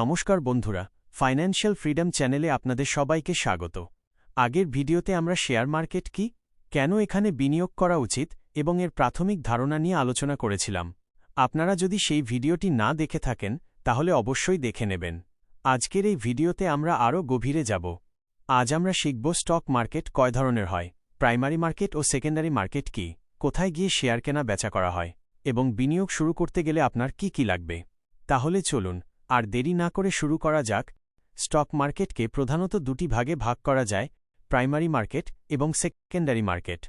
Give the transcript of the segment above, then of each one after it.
নমস্কার বন্ধুরা financial freedom চ্যানেলে আপনাদের সবাইকে স্বাগত। আগের ভিডিওতে আমরা শেয়ার মার্কেট কি, কেন এখানে বিনিয়োগ করা উচিত, এবং এর প্রাথমিক ধারণা নিয়ে আলোচনা করেছিলাম। আপনারা যদি সেই ভিডিওটি না দেখে থাকেন, তাহলে অবশ্যই দেখে নেবেন। আজকের এই ভিডিওতে আমরা আরও গভীরে যাব। আজ আমরা শিখব স্টক মার্কেট কয় ধরনের হয়, প্রাইমারি মার্কেট ও সেকেন্ডারি মার্কেট কি, কোথায় গিয়ে শেয়ার কেনা বেচা করা হয়, এবং বিনিয়োগ শুরু করতে গেলে আপনার কি কি লাগবে। তাহলে চলুন আর দেরি না করে শুরু করা যাক, স্টক মার্কেটকে প্রধানত দুটি ভাগে ভাগ করা যায়, প্রাইমারি মার্কেট এবং সেকেন্ডারি মার্কেট।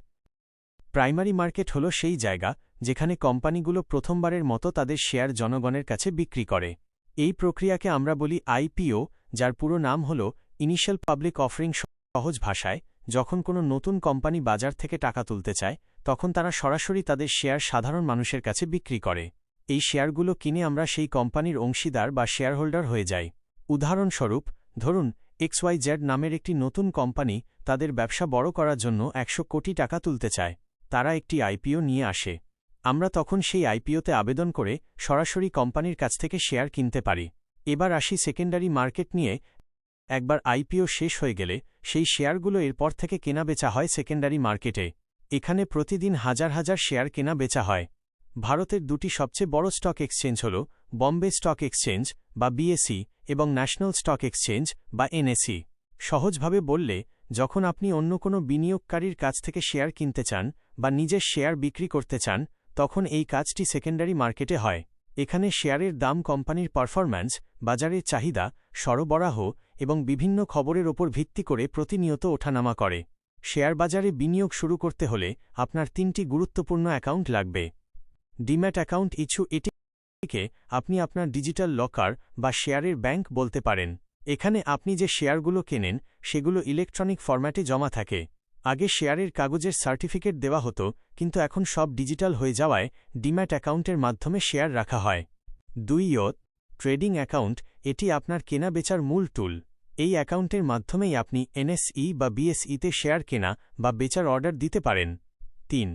প্রাইমারি মার্কেট হল সেই জায়গা যেখানে কোম্পানিগুলো প্রথমবারের মতো তাদের শেয়ার জনগণের কাছে বিক্রি করে। এই প্রক্রিয়াকে আমরা বলি আইপিও যার পুরো নাম হল ইনিশিয়াল পাবলিক অফারিং সহজ ভাষায়, যখন কোনো নতুন কোম্পানি বাজার থেকে টাকা তুলতে চায়, তখন তারা সরাসরি তাদের শেয়ার সাধারণ মানুষের কাছে বিক্রি করে। এই শেয়ারগুলো কিনে আমরা সেই কোম্পানির অংশীদার বা শেয়ারহোল্ডার হয়ে যাই। উদাহরণস্বরূপ, ধরুন এক্সওয়াই জেড নামের একটি নতুন কোম্পানি তাদের ব্যবসা বড় করার জন্য একশো কোটি টাকা তুলতে চায়। তারা একটি আইপিও নিয়ে আসে। আমরা তখন সেই আইপিওতে আবেদন করে সরাসরি কোম্পানির কাছ থেকে শেয়ার কিনতে পারি। এবার আসি সেকেন্ডারি মার্কেট নিয়ে। একবার আইপিও শেষ হয়ে গেলে সেই শেয়ারগুলো এরপর থেকে কেনা বেচা হয় সেকেন্ডারি মার্কেটে। এখানে প্রতিদিন হাজার হাজার শেয়ার কেনা বেচা হয়। ভারতের দুটি সবচেয়ে বড় স্টক এক্সচেঞ্জ হল বম্বে স্টক এক্সচেঞ্জ বা বিএসি এবং ন্যাশনাল স্টক এক্সচেঞ্জ বা এনএসি সহজভাবে বললে, যখন আপনি অন্য কোনো বিনিয়োগকারীর কাছ থেকে শেয়ার কিনতে চান বা নিজের শেয়ার বিক্রি করতে চান, তখন এই কাজটি সেকেন্ডারি মার্কেটে হয়। এখানে শেয়ারের দাম কোম্পানির পারফরম্যান্স, বাজারের চাহিদা, সরবরাহ এবং বিভিন্ন খবরের ওপর ভিত্তি করে প্রতিনিয়ত ওঠানামা করে। শেয়ার বাজারে বিনিয়োগ শুরু করতে হলে আপনার তিনটি গুরুত্বপূর্ণ অ্যাকাউন্ট লাগবে। ডিম্যাট অ্যাকাউন্ট ইস্যু এটিকে আপনি আপনার ডিজিটাল লকার বা শেয়ারের ব্যাংক বলতে পারেন। এখানে আপনি যে শেয়ারগুলো কেনেন, সেগুলো ইলেকট্রনিক ফরম্যাটে জমা থাকে। আগে শেয়ারের কাগজের সার্টিফিকেট দেওয়া হতো, কিন্তু এখন সব ডিজিটাল হয়ে যাওয়ায় ডিম্যাট অ্যাকাউন্টের মাধ্যমে শেয়ার রাখা হয়। দুই ইয়ত, ট্রেডিং অ্যাকাউন্ট, এটি আপনার কেনা বেচার মূল টুল। এই অ্যাকাউন্টের মাধ্যমেই আপনি এনএসই বা বিএসইতে শেয়ার কেনা বা বেচার অর্ডার দিতে পারেন। তিন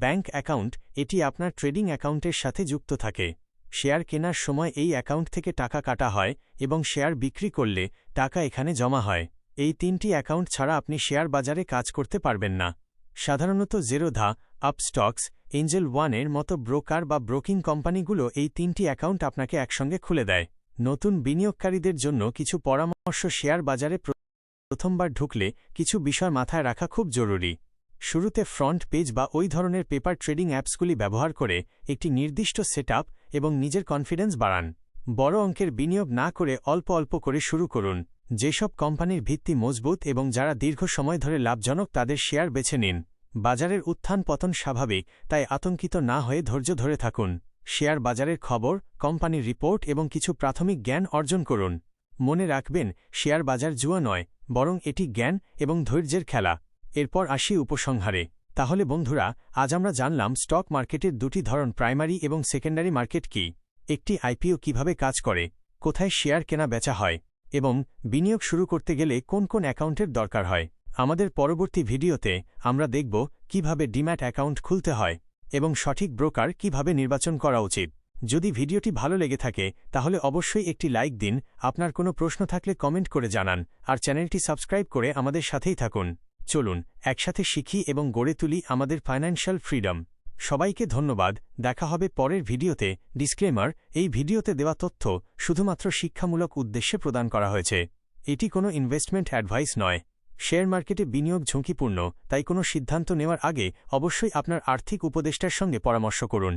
ব্যাংক অ্যাকাউন্ট, এটি আপনার ট্রেডিং অ্যাকাউন্টের সাথে যুক্ত থাকে। শেয়ার কেনার সময় এই অ্যাকাউন্ট থেকে টাকা কাটা হয় এবং শেয়ার বিক্রি করলে টাকা এখানে জমা হয়। এই তিনটি অ্যাকাউন্ট ছাড়া আপনি শেয়ার বাজারে কাজ করতে পারবেন না। সাধারণত জেরোধা আপস্টক্স এঞ্জেল ওয়ানের মতো ব্রোকার বা ব্রোকিং কোম্পানিগুলো এই তিনটি অ্যাকাউন্ট আপনাকে একসঙ্গে খুলে দেয়। নতুন বিনিয়োগকারীদের জন্য কিছু পরামর্শ শেয়ার বাজারে প্রথমবার ঢুকলে কিছু বিষয় মাথায় রাখা খুব জরুরি। শুরুতে ফ্রন্ট পেজ বা ওই ধরনের পেপার ট্রেডিং অ্যাপসগুলি ব্যবহার করে একটি নির্দিষ্ট সেট এবং নিজের কনফিডেন্স বাড়ান। বড় অঙ্কের বিনিয়োগ না করে অল্প অল্প করে শুরু করুন। যেসব কোম্পানির ভিত্তি মজবুত এবং যারা দীর্ঘ সময় ধরে লাভজনক তাদের শেয়ার বেছে নিন। বাজারের উত্থান পতন স্বাভাবিক, তাই আতঙ্কিত না হয়ে ধৈর্য ধরে থাকুন। শেয়ার বাজারের খবর কোম্পানির রিপোর্ট এবং কিছু প্রাথমিক জ্ঞান অর্জন করুন। মনে রাখবেন, শেয়ার বাজার জুয়া নয়, বরং এটি জ্ঞান এবং ধৈর্যের খেলা। এরপর আসি উপসংহারে। তাহলে বন্ধুরা, আজ আমরা জানলাম স্টক মার্কেটের দুটি ধরন, প্রাইমারি এবং সেকেন্ডারি মার্কেট কি? একটি আইপিও কীভাবে কাজ করে? কোথায় শেয়ার কেনা বেচা হয়? এবং বিনিয়োগ শুরু করতে গেলে কোন কোন অ্যাকাউন্টের দরকার হয়? আমাদের পরবর্তী ভিডিওতে আমরা দেখব কীভাবে ডিম্যাট অ্যাকাউন্ট খুলতে হয় এবং সঠিক ব্রোকার কীভাবে নির্বাচন করা উচিত। যদি ভিডিওটি ভালো লেগে থাকে, তাহলে অবশ্যই একটি লাইক দিন। আপনার কোনো প্রশ্ন থাকলে কমেন্ট করে জানান। আর চ্যানেলটি সাবস্ক্রাইব করে আমাদের সাথেই থাকুন। চলুন, একসাথে শিখি এবং গড়ে তুলি আমাদের ফাইন্যান্সিয়াল ফ্রিডম সবাইকে ধন্যবাদ, দেখা হবে পরের ভিডিওতে। ডিসক্লেমার এই ভিডিওতে দেওয়া তথ্য শুধুমাত্র শিক্ষামূলক উদ্দেশ্যে প্রদান করা হয়েছে। এটি কোনো ইনভেস্টমেন্ট অ্যাডভাইস নয়। শেয়ার মার্কেটে বিনিয়োগ ঝুঁকিপূর্ণ, তাই কোনো সিদ্ধান্ত নেওয়ার আগে অবশ্যই আপনার আর্থিক উপদেষ্টার সঙ্গে পরামর্শ করুন।